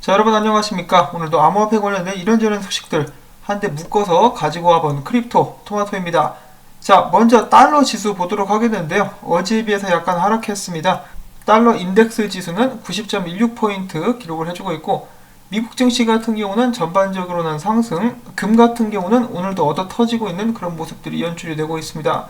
자 여러분 안녕하십니까? 오늘도 암호화폐 관련된 이런저런 소식들 한데 묶어서 가지고 와본 크립토 토마토입니다. 자 먼저 달러 지수 보도록 하게 되는데요. 어제에 비해서 약간 하락했습니다. 달러 인덱스 지수는 90.16포인트 기록을 해주고 있고 미국 증시 같은 경우는 전반적으로는 상승 금 같은 경우는 오늘도 얻어 터지고 있는 그런 모습들이 연출이 되고 있습니다.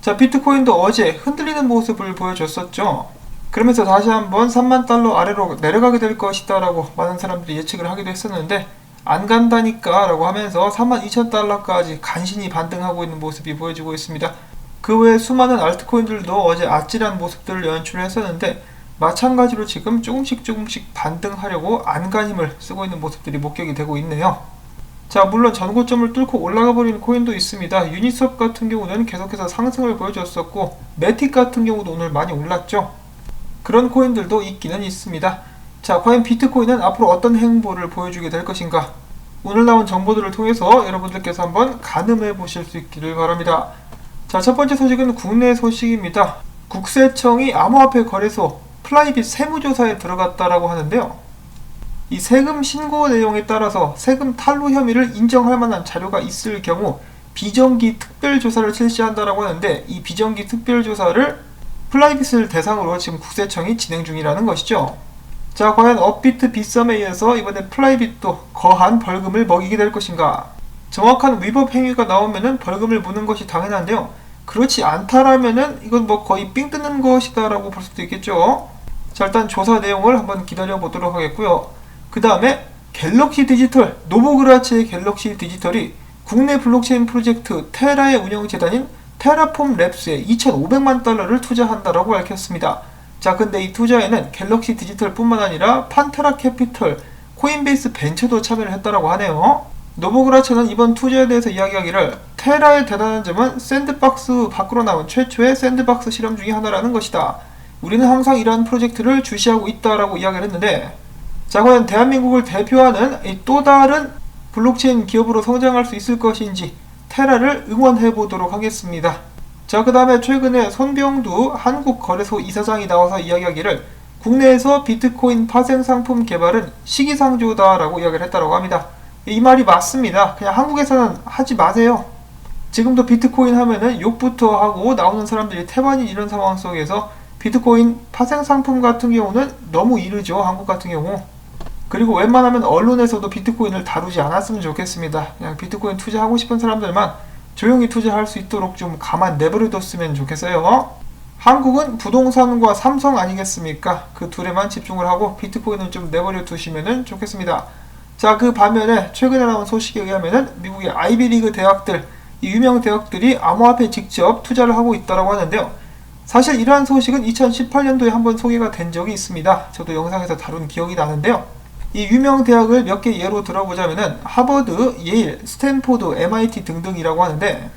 자 비트코인도 어제 흔들리는 모습을 보여줬었죠 그러면서 다시 한번 3만 달러 아래로 내려가게 될 것이다 라고 많은 사람들이 예측을 하기도 했었는데 안 간다니까 라고 하면서 3만 2천 달러까지 간신히 반등하고 있는 모습이 보여지고 있습니다. 그 외에 수많은 알트코인들도 어제 아찔한 모습들을 연출했었는데 마찬가지로 지금 조금씩 조금씩 반등하려고 안간힘을 쓰고 있는 모습들이 목격이 되고 있네요. 자 물론 전고점을 뚫고 올라가 버린 코인도 있습니다. 유니섭 같은 경우는 계속해서 상승을 보여줬었고 메틱 같은 경우도 오늘 많이 올랐죠. 그런 코인들도 있기는 있습니다. 자, 과연 비트코인은 앞으로 어떤 행보를 보여주게 될 것인가? 오늘 나온 정보들을 통해서 여러분들께서 한번 가늠해 보실 수 있기를 바랍니다. 자, 첫 번째 소식은 국내 소식입니다. 국세청이 암호화폐 거래소 플라이빗 세무조사에 들어갔다라고 하는데요. 이 세금 신고 내용에 따라서 세금 탈루 혐의를 인정할 만한 자료가 있을 경우 비정기 특별조사를 실시한다라고 하는데 이 비정기 특별조사를 플라이빗을 대상으로 지금 국세청이 진행 중이라는 것이죠. 자, 과연 업비트 빗썸에 의해서 이번에 플라이빗도 거한 벌금을 먹이게 될 것인가? 정확한 위법 행위가 나오면은 벌금을 무는 것이 당연한데요. 그렇지 않다라면은 이건 뭐 거의 삥 뜯는 것이다라고 볼 수도 있겠죠. 자, 일단 조사 내용을 한번 기다려 보도록 하겠고요. 그 다음에 갤럭시 디지털, 노보그라츠의 갤럭시 디지털이 국내 블록체인 프로젝트 테라의 운영재단인 테라폼 랩스에 2,500만 달러를 투자한다라고 밝혔습니다. 자, 근데 이 투자에는 갤럭시 디지털뿐만 아니라 판테라 캐피털, 코인베이스 벤처도 참여를 했다라고 하네요. 노보그라처는 이번 투자에 대해서 이야기하기를 테라의 대단한 점은 샌드박스 밖으로 나온 최초의 샌드박스 실험 중의 하나라는 것이다. 우리는 항상 이러한 프로젝트를 주시하고 있다라고 이야기를 했는데 자 과연 대한민국을 대표하는 또 다른 블록체인 기업으로 성장할 수 있을 것인지 테라를 응원해 보도록 하겠습니다. 자, 그 다음에 최근에 손병두 한국거래소 이사장이 나와서 이야기하기를 국내에서 비트코인 파생 상품 개발은 시기상조다라고 이야기를 했다고 합니다. 이 말이 맞습니다. 그냥 한국에서는 하지 마세요. 지금도 비트코인 하면은 욕부터 하고 나오는 사람들이 태반인 이런 상황 속에서 비트코인 파생 상품 같은 경우는 너무 이르죠. 한국 같은 경우. 그리고 웬만하면 언론에서도 비트코인을 다루지 않았으면 좋겠습니다. 그냥 비트코인 투자하고 싶은 사람들만 조용히 투자할 수 있도록 좀 가만 내버려뒀으면 좋겠어요. 한국은 부동산과 삼성 아니겠습니까? 그 둘에만 집중을 하고 비트코인은 좀 내버려 두시면 좋겠습니다. 자, 그 반면에 최근에 나온 소식에 의하면 미국의 아이비리그 대학들, 이 유명 대학들이 암호화폐 직접 투자를 하고 있다고 하는데요. 사실 이러한 소식은 2018년도에 한번 소개가 된 적이 있습니다. 저도 영상에서 다룬 기억이 나는데요. 이 유명 대학을 몇 개 예로 들어보자면은 하버드, 예일, 스탠포드, MIT 등등이라고 하는데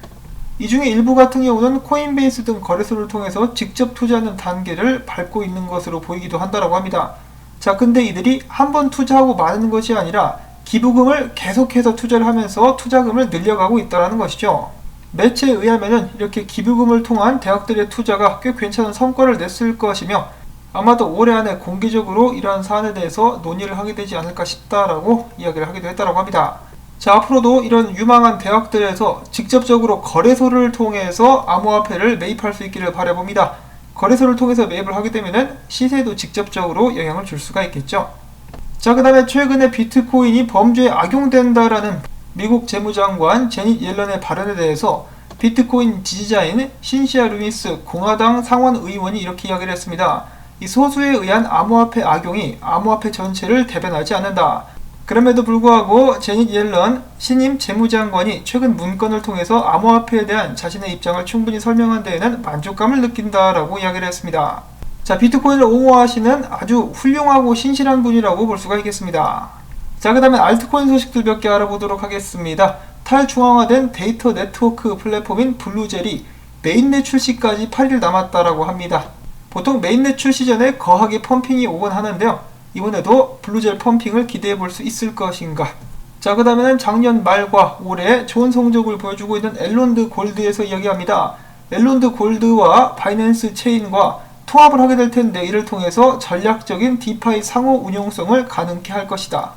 이 중에 일부 같은 경우는 코인베이스 등 거래소를 통해서 직접 투자하는 단계를 밟고 있는 것으로 보이기도 한다라고 합니다. 자, 근데 이들이 한 번 투자하고 마는 것이 아니라 기부금을 계속해서 투자를 하면서 투자금을 늘려가고 있다는 것이죠. 매체에 의하면은 이렇게 기부금을 통한 대학들의 투자가 꽤 괜찮은 성과를 냈을 것이며 아마도 올해 안에 공개적으로 이러한 사안에 대해서 논의를 하게 되지 않을까 싶다라고 이야기를 하기도 했다고 합니다. 자, 앞으로도 이런 유망한 대학들에서 직접적으로 거래소를 통해서 암호화폐를 매입할 수 있기를 바라봅니다. 거래소를 통해서 매입을 하게 되면 시세도 직접적으로 영향을 줄 수가 있겠죠. 자, 그 다음에 최근에 비트코인이 범죄에 악용된다라는 미국 재무장관 제닛 옐런의 발언에 대해서 비트코인 지지자인 신시아 루미스 공화당 상원 의원이 이렇게 이야기를 했습니다. 이 소수에 의한 암호화폐 악용이 암호화폐 전체를 대변하지 않는다. 그럼에도 불구하고 제닛 옐런 신임 재무장관이 최근 문건을 통해서 암호화폐에 대한 자신의 입장을 충분히 설명한 데에는 만족감을 느낀다라고 이야기를 했습니다. 자, 비트코인을 옹호하시는 아주 훌륭하고 신실한 분이라고 볼 수가 있겠습니다. 자, 그 다음에 알트코인 소식들 몇 개 알아보도록 하겠습니다. 탈중앙화된 데이터 네트워크 플랫폼인 블루젤이 메인넷 출시까지 8일 남았다라고 합니다. 보통 메인넷 출시 전에 거하게 펌핑이 오곤 하는데요. 이번에도 블루젤 펌핑을 기대해 볼 수 있을 것인가. 자, 그 다음에는 작년 말과 올해 좋은 성적을 보여주고 있는 엘론드 골드에서 이야기합니다. 엘론드 골드와 바이낸스 체인과 통합을 하게 될 텐데 이를 통해서 전략적인 디파이 상호 운용성을 가능케 할 것이다.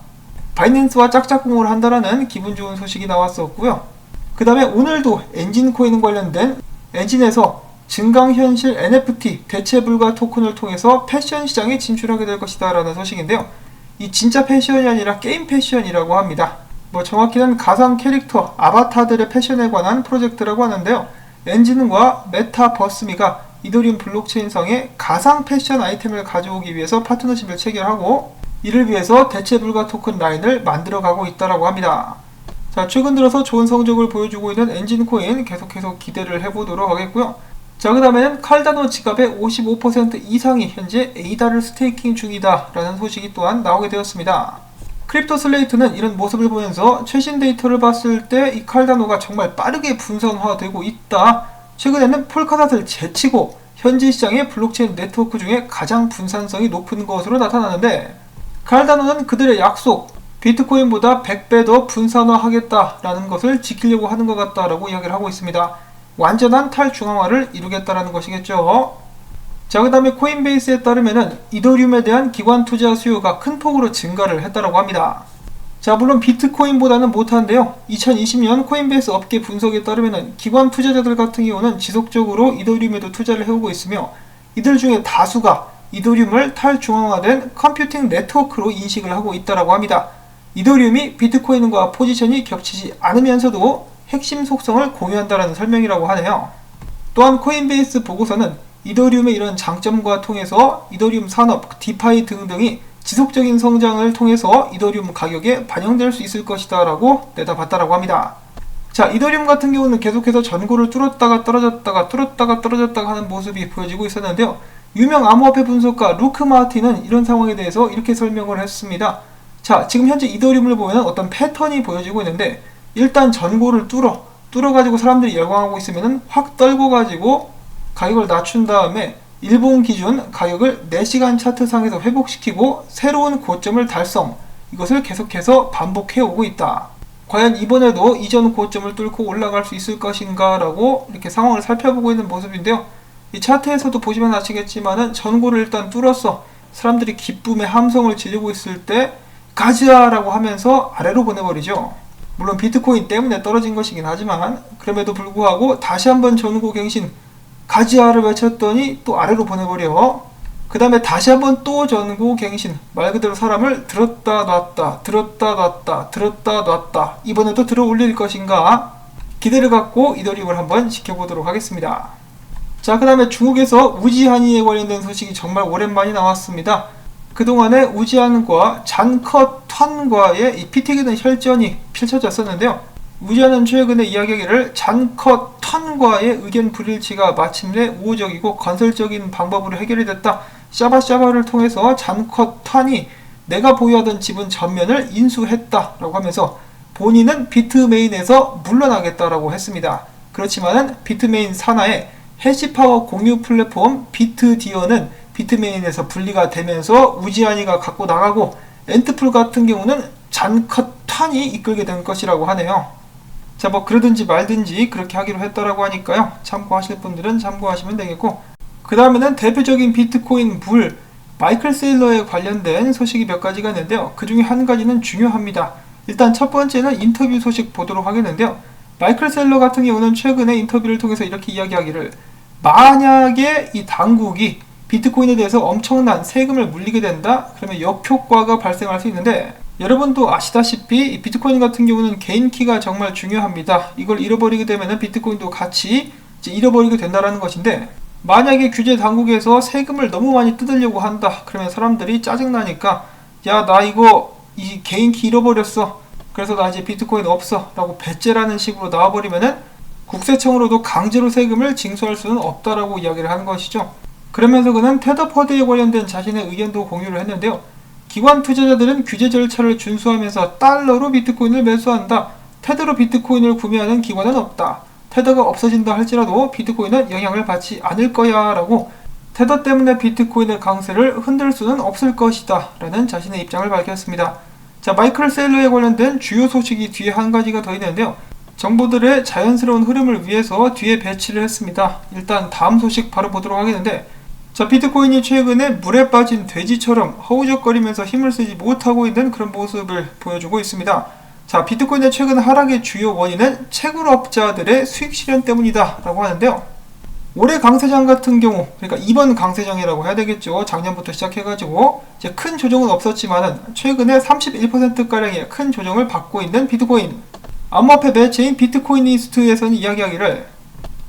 바이낸스와 짝짝꿍을 한다라는 기분 좋은 소식이 나왔었고요. 그 다음에 오늘도 엔진 코인 관련된 엔진에서 증강현실 NFT 대체 불가 토큰을 통해서 패션 시장에 진출하게 될 것이다 라는 소식인데요. 이 진짜 패션이 아니라 게임 패션이라고 합니다. 뭐 정확히는 가상 캐릭터 아바타들의 패션에 관한 프로젝트라고 하는데요. 엔진과 메타버스미가 이더리움 블록체인성에 가상 패션 아이템을 가져오기 위해서 파트너십을 체결하고 이를 위해서 대체 불가 토큰 라인을 만들어가고 있다고 합니다. 자, 최근 들어서 좋은 성적을 보여주고 있는 엔진 코인 계속해서 기대를 해보도록 하겠고요. 자, 그 다음에는 칼다노 지갑의 55% 이상이 현재 에이다를 스테이킹 중이다 라는 소식이 또한 나오게 되었습니다. 크립토 슬레이트는 이런 모습을 보면서 최신 데이터를 봤을 때 이 칼다노가 정말 빠르게 분산화되고 있다. 최근에는 폴카닷을 제치고 현지 시장의 블록체인 네트워크 중에 가장 분산성이 높은 것으로 나타나는데 칼다노는 그들의 약속 비트코인보다 100배 더 분산화하겠다라는 것을 지키려고 하는 것 같다라고 이야기를 하고 있습니다. 완전한 탈중앙화를 이루겠다라는 것이겠죠. 자, 그 다음에 코인베이스에 따르면은 이더리움에 대한 기관 투자 수요가 큰 폭으로 증가를 했다라고 합니다. 자, 물론 비트코인보다는 못한데요. 2020년 코인베이스 업계 분석에 따르면은 기관 투자자들 같은 경우는 지속적으로 이더리움에도 투자를 해오고 있으며 이들 중에 다수가 이더리움을 탈중앙화된 컴퓨팅 네트워크로 인식을 하고 있다라고 합니다. 이더리움이 비트코인과 포지션이 겹치지 않으면서도 핵심 속성을 공유한다는 설명이라고 하네요. 또한 코인베이스 보고서는 이더리움의 이런 장점과 통해서 이더리움 산업, 디파이 등등이 지속적인 성장을 통해서 이더리움 가격에 반영될 수 있을 것이다 라고 내다봤다라고 합니다. 자, 이더리움 같은 경우는 계속해서 전고를 뚫었다가 떨어졌다가 뚫었다가 떨어졌다가 하는 모습이 보여지고 있었는데요. 유명 암호화폐 분석가 루크 마틴은 이런 상황에 대해서 이렇게 설명을 했습니다. 자, 지금 현재 이더리움을 보면 어떤 패턴이 보여지고 있는데 일단 전고를 뚫어 뚫어 가지고 사람들이 열광하고 있으면은 확 떨궈가지고 가격을 낮춘 다음에 일본 기준 가격을 4시간 차트상에서 회복시키고 새로운 고점을 달성 이것을 계속해서 반복해 오고 있다. 과연 이번에도 이전 고점을 뚫고 올라갈 수 있을 것인가 라고 이렇게 상황을 살펴보고 있는 모습인데요. 이 차트에서도 보시면 아시겠지만은 전고를 일단 뚫었어. 사람들이 기쁨의 함성을 지르고 있을 때 가즈아라고 하면서 아래로 보내버리죠. 물론 비트코인 때문에 떨어진 것이긴 하지만 그럼에도 불구하고 다시 한번 전고 갱신 가지아를 외쳤더니 또 아래로 보내버려. 그 다음에 다시 한번 또 전고 갱신 말 그대로 사람을 들었다 놨다 들었다 놨다 들었다 놨다. 이번에도 들어 올릴 것인가? 기대를 갖고 이더리움을 한번 지켜보도록 하겠습니다. 자 그 다음에 중국에서 우지한이에 관련된 소식이 정말 오랜만에 나왔습니다 그동안에 우지안과 잔컷 턴과의 이 피튀기는 혈전이 펼쳐졌었는데요. 우지안은 최근에 이야기하기를 잔컷 턴과의 의견 불일치가 마침내 우호적이고 건설적인 방법으로 해결이 됐다. 샤바샤바를 통해서 잔컷 턴이 내가 보유하던 지분 전면을 인수했다라고 하면서 본인은 비트메인에서 물러나겠다라고 했습니다. 그렇지만은 비트메인 산하의 해시파워 공유 플랫폼 비트디어는 비트메인에서 분리가 되면서 우지안이가 갖고 나가고 엔트풀 같은 경우는 잔컷탄이 이끌게 된 것이라고 하네요. 자, 뭐 그러든지 말든지 그렇게 하기로 했다라고 하니까요. 참고하실 분들은 참고하시면 되겠고 그 다음에는 대표적인 비트코인 불 마이클 세일러에 관련된 소식이 몇 가지가 있는데요. 그 중에 한 가지는 중요합니다. 일단 첫 번째는 인터뷰 소식 보도록 하겠는데요. 마이클 셀러 같은 경우는 최근에 인터뷰를 통해서 이렇게 이야기하기를 만약에 이 당국이 비트코인에 대해서 엄청난 세금을 물리게 된다? 그러면 역효과가 발생할 수 있는데 여러분도 아시다시피 비트코인 같은 경우는 개인 키가 정말 중요합니다. 이걸 잃어버리게 되면 비트코인도 같이 잃어버리게 된다는 것인데 만약에 규제 당국에서 세금을 너무 많이 뜯으려고 한다. 그러면 사람들이 짜증나니까 야 나 이거 이 개인 키 잃어버렸어. 그래서 나 이제 비트코인 없어. 라고 배째라는 식으로 나와버리면은 국세청으로도 강제로 세금을 징수할 수는 없다라고 이야기를 하는 것이죠. 그러면서 그는 테더 퍼드에 관련된 자신의 의견도 공유를 했는데요. 기관 투자자들은 규제 절차를 준수하면서 달러로 비트코인을 매수한다. 테더로 비트코인을 구매하는 기관은 없다. 테더가 없어진다 할지라도 비트코인은 영향을 받지 않을 거야 라고 테더 때문에 비트코인의 강세를 흔들 수는 없을 것이다 라는 자신의 입장을 밝혔습니다. 자 마이클 셀러에 관련된 주요 소식이 뒤에 한 가지가 더 있는데요. 정보들의 자연스러운 흐름을 위해서 뒤에 배치를 했습니다. 일단 다음 소식 바로 보도록 하겠는데 자, 비트코인이 최근에 물에 빠진 돼지처럼 허우적거리면서 힘을 쓰지 못하고 있는 그런 모습을 보여주고 있습니다. 자, 비트코인의 최근 하락의 주요 원인은 채굴업자들의 수익 실현 때문이다 라고 하는데요. 올해 강세장 같은 경우, 그러니까 이번 강세장이라고 해야 되겠죠. 작년부터 시작해가지고 이제 큰 조정은 없었지만은 최근에 31%가량의 큰 조정을 받고 있는 비트코인. 암호화폐 매체인 비트코이니스트에서는 이야기하기를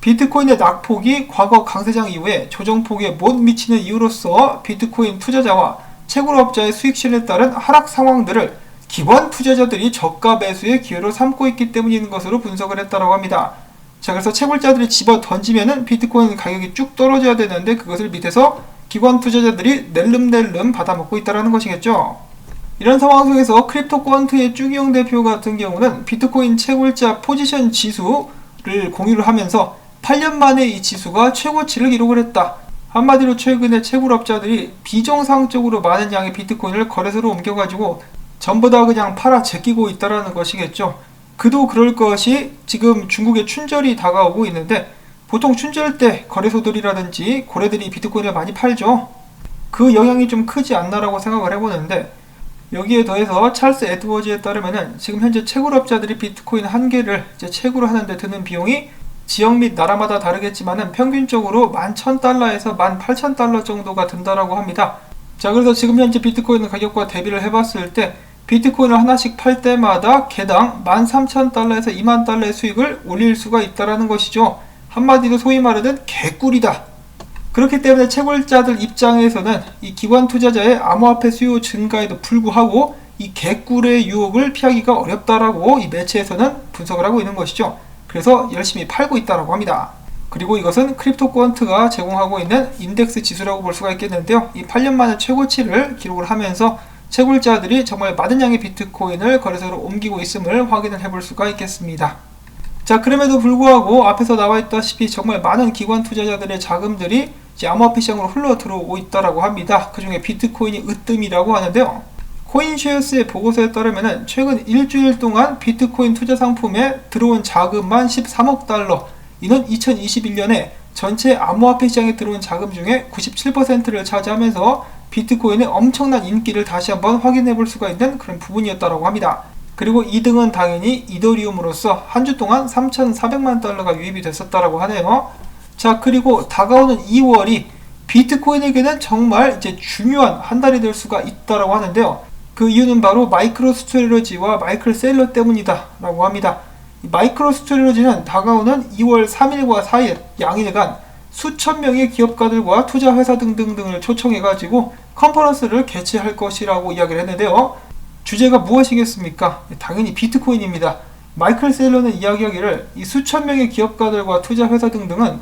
비트코인의 낙폭이 과거 강세장 이후에 조정폭에 못 미치는 이유로서 비트코인 투자자와 채굴업자의 수익 실현에 따른 하락 상황들을 기관 투자자들이 저가 매수의 기회로 삼고 있기 때문인 것으로 분석을 했다고 합니다. 자, 그래서 채굴자들이 집어 던지면은 비트코인 가격이 쭉 떨어져야 되는데 그것을 밑에서 기관 투자자들이 낼름낼름 받아먹고 있다는 것이겠죠. 이런 상황 속에서 크립토 퀀트의 쭈기용 대표 같은 경우는 비트코인 채굴자 포지션 지수를 공유를 하면서 8년 만에 이 지수가 최고치를 기록을 했다. 한마디로 최근에 채굴업자들이 비정상적으로 많은 양의 비트코인을 거래소로 옮겨가지고 전부 다 그냥 팔아 제끼고 있다라는 것이겠죠. 그도 그럴 것이 지금 중국의 춘절이 다가오고 있는데 보통 춘절 때 거래소들이라든지 고래들이 비트코인을 많이 팔죠. 그 영향이 좀 크지 않나라고 생각을 해보는데 여기에 더해서 찰스 에드워즈에 따르면은 지금 현재 채굴업자들이 비트코인 한 개를 이제 채굴을 하는데 드는 비용이 지역 및 나라마다 다르겠지만은 평균적으로 11,000달러에서 18,000달러 정도가 든다라고 합니다. 자, 그래서 지금 현재 비트코인 가격과 대비를 해봤을 때 비트코인을 하나씩 팔 때마다 개당 13,000달러에서 2만 달러의 수익을 올릴 수가 있다라는 것이죠. 한마디로 소위 말하는 개꿀이다. 그렇기 때문에 채굴자들 입장에서는 이 기관 투자자의 암호화폐 수요 증가에도 불구하고 이 개꿀의 유혹을 피하기가 어렵다라고 이 매체에서는 분석을 하고 있는 것이죠. 그래서 열심히 팔고 있다라고 합니다. 그리고 이것은 크립토 퀀트가 제공하고 있는 인덱스 지수라고 볼 수가 있겠는데요. 이 8년 만에 최고치를 기록을 하면서 채굴자들이 정말 많은 양의 비트코인을 거래소로 옮기고 있음을 확인을 해볼 수가 있겠습니다. 자, 그럼에도 불구하고 앞에서 나와 있다시피 정말 많은 기관 투자자들의 자금들이 암호화폐 시장으로 흘러 들어오고 있다라고 합니다. 그 중에 비트코인이 으뜸이라고 하는데요. 코인쉐어스의 보고서에 따르면 최근 일주일 동안 비트코인 투자 상품에 들어온 자금만 13억 달러. 이는 2021년에 전체 암호화폐 시장에 들어온 자금 중에 97%를 차지하면서 비트코인의 엄청난 인기를 다시 한번 확인해 볼 수가 있는 그런 부분이었다고 합니다. 그리고 2등은 당연히 이더리움으로서 한 주 동안 3,400만 달러가 유입이 됐었다고 하네요. 자, 그리고 다가오는 2월이 비트코인에게는 정말 이제 중요한 한 달이 될 수가 있다고 하는데요. 그 이유는 바로 마이크로 스트레러지와 마이클 셀러 때문이다 라고 합니다. 마이크로 스트레러지는 다가오는 2월 3일과 4일 양일간 수천 명의 기업가들과 투자 회사 등등등을 초청해 가지고 컨퍼런스를 개최할 것이라고 이야기를 했는데요. 주제가 무엇이겠습니까? 당연히 비트코인입니다. 마이클 셀러는 이야기하기를 이 수천 명의 기업가들과 투자 회사 등등은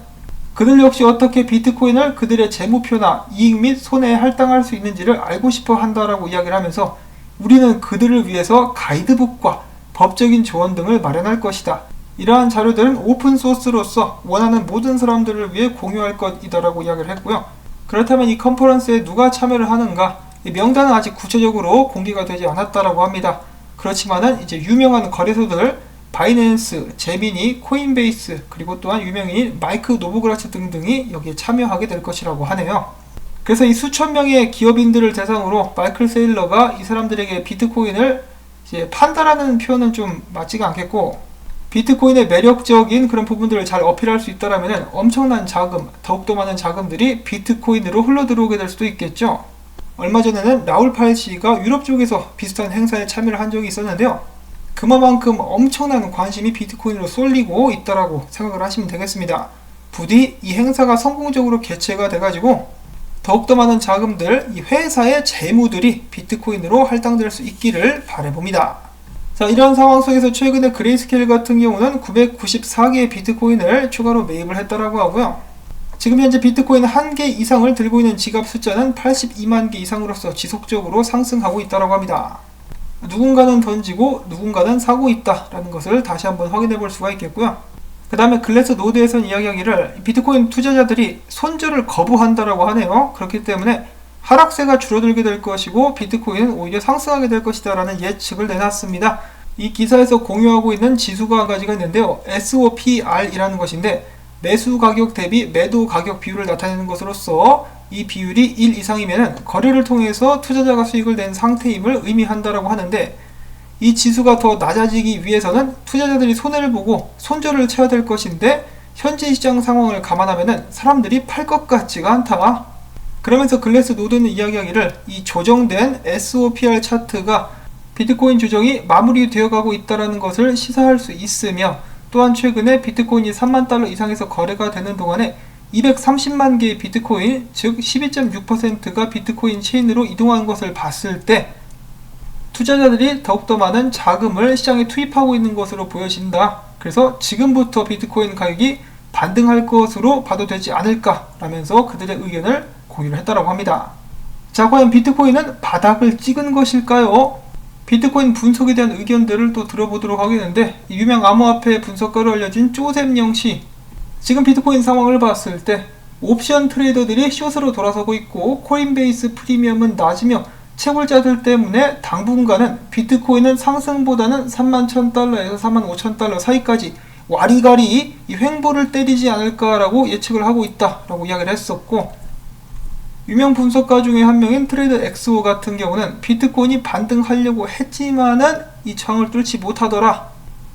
그들 역시 어떻게 비트코인을 그들의 재무표나 이익 및 손해에 할당할 수 있는지를 알고 싶어 한다라고 이야기를 하면서 우리는 그들을 위해서 가이드북과 법적인 조언 등을 마련할 것이다. 이러한 자료들은 오픈소스로서 원하는 모든 사람들을 위해 공유할 것이다라고 이야기를 했고요. 그렇다면 이 컨퍼런스에 누가 참여를 하는가? 명단은 아직 구체적으로 공개가 되지 않았다라고 합니다. 그렇지만은 이제 유명한 거래소들 바이낸스, 제미니, 코인베이스 그리고 또한 유명인 마이크 노브그라츠 등등이 여기에 참여하게 될 것이라고 하네요. 그래서 이 수천 명의 기업인들을 대상으로 마이클 세일러가 이 사람들에게 비트코인을 이제 판다라는 표현은 좀 맞지가 않겠고 비트코인의 매력적인 그런 부분들을 잘 어필할 수 있다라면 엄청난 자금, 더욱더 많은 자금들이 비트코인으로 흘러 들어오게 될 수도 있겠죠. 얼마 전에는 라울 팔씨가 유럽 쪽에서 비슷한 행사에 참여를 한 적이 있었는데요. 그만큼 엄청난 관심이 비트코인으로 쏠리고 있다라고 생각을 하시면 되겠습니다. 부디 이 행사가 성공적으로 개최가 돼가지고 더욱더 많은 자금들, 이 회사의 재무들이 비트코인으로 할당될 수 있기를 바라봅니다. 자, 이런 상황 속에서 최근에 그레이스케일 같은 경우는 994개의 비트코인을 추가로 매입을 했다라고 하고요. 지금 현재 비트코인 1개 이상을 들고 있는 지갑 숫자는 82만 개 이상으로서 지속적으로 상승하고 있다고 합니다. 누군가는 던지고 누군가는 사고 있다라는 것을 다시 한번 확인해 볼 수가 있겠고요. 그 다음에 글래스 노드에서는 이야기하기를 비트코인 투자자들이 손절을 거부한다라고 하네요. 그렇기 때문에 하락세가 줄어들게 될 것이고 비트코인은 오히려 상승하게 될 것이다라는 예측을 내놨습니다. 이 기사에서 공유하고 있는 지수가 한 가지가 있는데요. SOPR이라는 것인데 매수 가격 대비 매도 가격 비율을 나타내는 것으로서 이 비율이 1 이상이면 거래를 통해서 투자자가 수익을 낸 상태임을 의미한다라고 하는데 이 지수가 더 낮아지기 위해서는 투자자들이 손해를 보고 손절을 쳐야 될 것인데 현재 시장 상황을 감안하면 사람들이 팔 것 같지가 않다. 그러면서 글래스 노드는 이야기하기를 이 조정된 SOPR 차트가 비트코인 조정이 마무리되어 가고 있다는 것을 시사할 수 있으며 또한 최근에 비트코인이 3만 달러 이상에서 거래가 되는 동안에 230만 개의 비트코인, 즉 12.6%가 비트코인 체인으로 이동한 것을 봤을 때 투자자들이 더욱더 많은 자금을 시장에 투입하고 있는 것으로 보여진다. 그래서 지금부터 비트코인 가격이 반등할 것으로 봐도 되지 않을까라면서 그들의 의견을 공유를 했다고 합니다. 자, 과연 비트코인은 바닥을 찍은 것일까요? 비트코인 분석에 대한 의견들을 또 들어보도록 하겠는데 유명 암호화폐 분석가로 알려진 쪼셈영 씨 지금 비트코인 상황을 봤을 때 옵션 트레이더들이 숏으로 돌아서고 있고 코인베이스 프리미엄은 낮으며 채굴자들 때문에 당분간은 비트코인은 상승보다는 3만 1000달러에서 4만 5000달러 사이까지 와리가리 이 횡보를 때리지 않을까라고 예측을 하고 있다라고 이야기를 했었고 유명 분석가 중에 한 명인 트레이더 엑스오 같은 경우는 비트코인이 반등하려고 했지만은 이 저항을 뚫지 못하더라.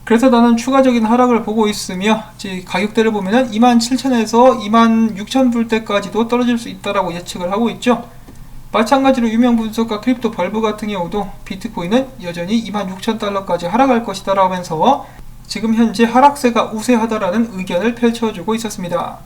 그래서 나는 추가적인 하락을 보고 있으며 가격대를 보면은 27,000에서 26,000불대까지도 떨어질 수 있다라고 예측을 하고 있죠. 마찬가지로 유명 분석가 크립토 벌브 같은 경우도 비트코인은 여전히 26,000달러까지 하락할 것이다 라면서 지금 현재 하락세가 우세하다라는 의견을 펼쳐주고 있었습니다.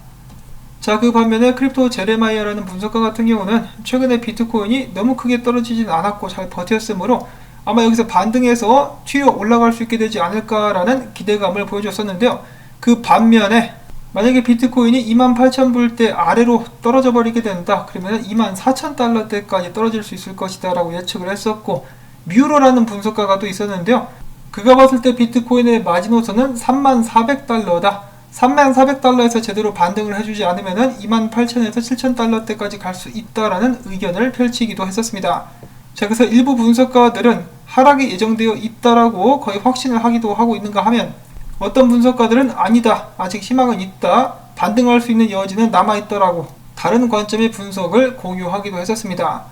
자, 그 반면에 크립토 제레마이아라는 분석가 같은 경우는 최근에 비트코인이 너무 크게 떨어지진 않았고 잘 버텼으므로 아마 여기서 반등해서 튀어 올라갈 수 있게 되지 않을까라는 기대감을 보여줬었는데요. 그 반면에 만약에 비트코인이 28,000불대 아래로 떨어져 버리게 된다. 그러면 24,000달러대까지 떨어질 수 있을 것이다 라고 예측을 했었고 뮤로라는 분석가가 또 있었는데요. 그가 봤을 때 비트코인의 마지노선은 34,400달러다. 34,400달러에서 제대로 반등을 해주지 않으면 28,000에서 7,000달러대까지 갈 수 있다라는 의견을 펼치기도 했었습니다. 자, 그래서 일부 분석가들은 하락이 예정되어 있다라고 거의 확신을 하기도 하고 있는가 하면 어떤 분석가들은 아니다. 아직 희망은 있다. 반등할 수 있는 여지는 남아있더라고. 다른 관점의 분석을 공유하기도 했었습니다.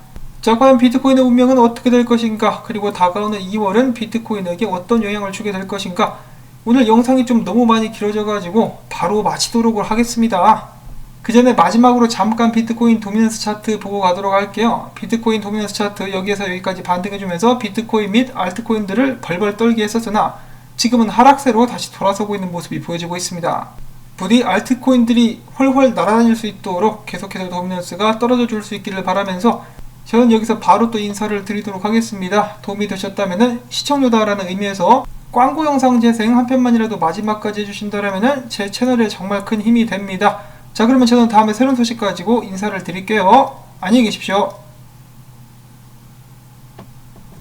자, 과연 비트코인의 운명은 어떻게 될 것인가? 그리고 다가오는 2월은 비트코인에게 어떤 영향을 주게 될 것인가? 오늘 영상이 좀 너무 많이 길어져가지고 바로 마치도록 하겠습니다. 그 전에 마지막으로 잠깐 비트코인 도미넌스 차트 보고 가도록 할게요. 비트코인 도미넌스 차트 여기에서 여기까지 반등해주면서 비트코인 및 알트코인들을 벌벌 떨게 했었으나 지금은 하락세로 다시 돌아서고 있는 모습이 보여지고 있습니다. 부디 알트코인들이 훨훨 날아다닐 수 있도록 계속해서 도미넌스가 떨어져 줄 수 있기를 바라면서 저는 여기서 바로 또 인사를 드리도록 하겠습니다. 도움이 되셨다면 시청료다라는 의미에서 광고 영상 재생 한 편만이라도 마지막까지 해주신다면 제 채널에 정말 큰 힘이 됩니다. 자 그러면 저는 다음에 새로운 소식 가지고 인사를 드릴게요. 안녕히 계십시오.